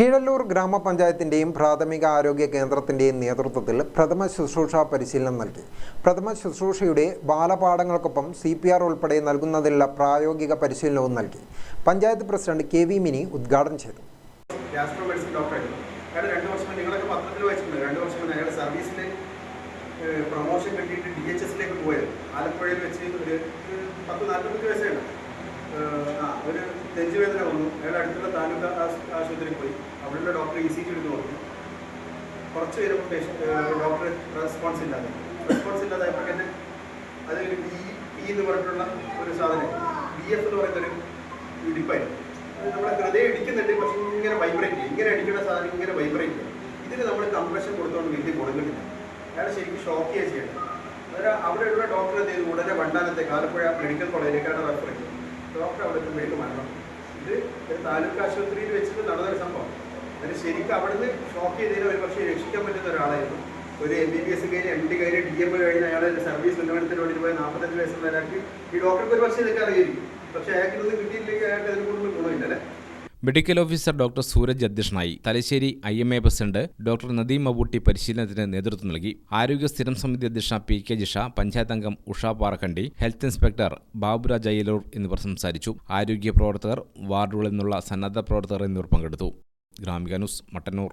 കീഴല്ലൂർ ഗ്രാമപഞ്ചായത്തിന്റെയും പ്രാഥമിക ആരോഗ്യ കേന്ദ്രത്തിന്റെയും നേതൃത്വത്തിൽ പ്രഥമ ശുശ്രൂഷ പരിശീലനം നൽകി. പ്രഥമ ശുശ്രൂഷയുടെ ബാലപാഠങ്ങൾക്കൊപ്പം സി പി ആർ ഉൾപ്പെടെ നൽകുന്നതിനുള്ള പ്രായോഗിക പരിശീലനവും നൽകി. Panchayat president K V Mini ഉദ്ഘാടനം ചെയ്തു. പ്രൊമോഷൻ കിട്ടിയിട്ട് ഡി എച്ച് എസിലേക്ക് പോയത്. ആലപ്പുഴയിൽ വെച്ച് ഒരു പത്ത് നാൽപ്പത്തഞ്ച് വയസ്സാണ്. ഒരു നെഞ്ചുവേദന വന്നു. അയാൾ അടുത്തുള്ള താലൂക്ക് ആശുപത്രിയിൽ പോയി. അവിടെയുള്ള ഡോക്ടർ ഇ സി ജി എടുത്ത് നോക്കി കുറച്ച് പേരും പേഷ്യന്റ് ഡോക്ടർ റെസ്പോൺസ് ഇല്ലാതെ. റെസ്പോൺസ് ഇല്ലാതായപ്പോൾ തന്നെ അതൊരു ബി എന്ന് പറഞ്ഞിട്ടുള്ള ഒരു സാധനം ബി എഫ് എന്ന് പറയുന്ന ഒരു ഇടിപ്പായിരുന്നു. അത് നമ്മുടെ ഹൃദയം ഇടിക്കുന്നുണ്ട് പക്ഷെ ഇങ്ങനെ വൈബ്രേറ്റ് ചെയ്യും. ഇങ്ങനെ അടിക്കുന്ന സാധനം ഇങ്ങനെ വൈബ്രേറ്റ് ചെയ്യും. ഇതിന് നമ്മൾ കംപ്രഷൻ കൊടുത്തുകൊണ്ട് വലിയ കിട്ടില്ല അയാൾ ശരിക്കും ഷോക്ക് ചെയ്യുക ചെയ്യണം അതായത് അവിടെയുള്ള ഡോക്ടർ എന്ത് ചെയ്തു? ഉടനെ വണ്ടാനത്തെ ആലപ്പുഴ മെഡിക്കൽ കോളേജിലേക്കാണ് റെഫർ ചെയ്തത്. ഡോക്ടർ അവിടെ എത്തുമ്പോഴേക്ക് മരണം. ഇത് താലൂക്ക് ആശുപത്രിയിൽ വെച്ചിട്ട് നടന്നൊരു സംഭവം. അതിന് ശരിക്കും അവിടുന്ന് ഷോക്ക് ചെയ്തതിന് ഒരു പക്ഷേ രക്ഷിക്കാൻ പറ്റുന്ന ഒരാളായിരുന്നു. ഒരു എം ബി ബി എസ് കഴിഞ്ഞ് എം ഡി കഴിഞ്ഞ് ഡി എം കഴിഞ്ഞ് അയാൾ സർവീസ് ഉന്നമനത്തിന് വേണ്ടി പോയ നാൽപ്പത്തഞ്ച് വയസ്സുള്ള ഒരാൾക്ക് ഈ ഡോക്ടർക്ക് ഒരു പക്ഷേ ഇതൊക്കെ അറിയായിരിക്കും പക്ഷേ അയാൾക്ക് ഇതൊന്നും കിട്ടിയില്ലെങ്കിൽ അയാൾക്ക് അതിന് കൂടുതൽ ഗുണമില്ല അല്ലേ? മെഡിക്കൽ ഓഫീസർ ഡോക്ടർ സൂരജ് അധ്യക്ഷനായി. Thalassery I M A president doctor Nadeem Mabootty പരിശീലനത്തിന് നേതൃത്വം നൽകി. ആരോഗ്യ സ്ഥിരം സമിതി അധ്യക്ഷ പി കെ ജിഷ പഞ്ചായത്ത് അംഗം ഉഷ പാറക്കണ്ടി ഹെൽത്ത് ഇൻസ്പെക്ടർ ബാബുരാജ് അയ്യലൂർ എന്നിവർ സംസാരിച്ചു. ആരോഗ്യ പ്രവർത്തകർ വാർഡുകളിൽ നിന്നുള്ള സന്നദ്ധ പ്രവർത്തകർ എന്നിവർ പങ്കെടുത്തു. ഗ്രാമിക ന്യൂസ് മട്ടന്നൂർ.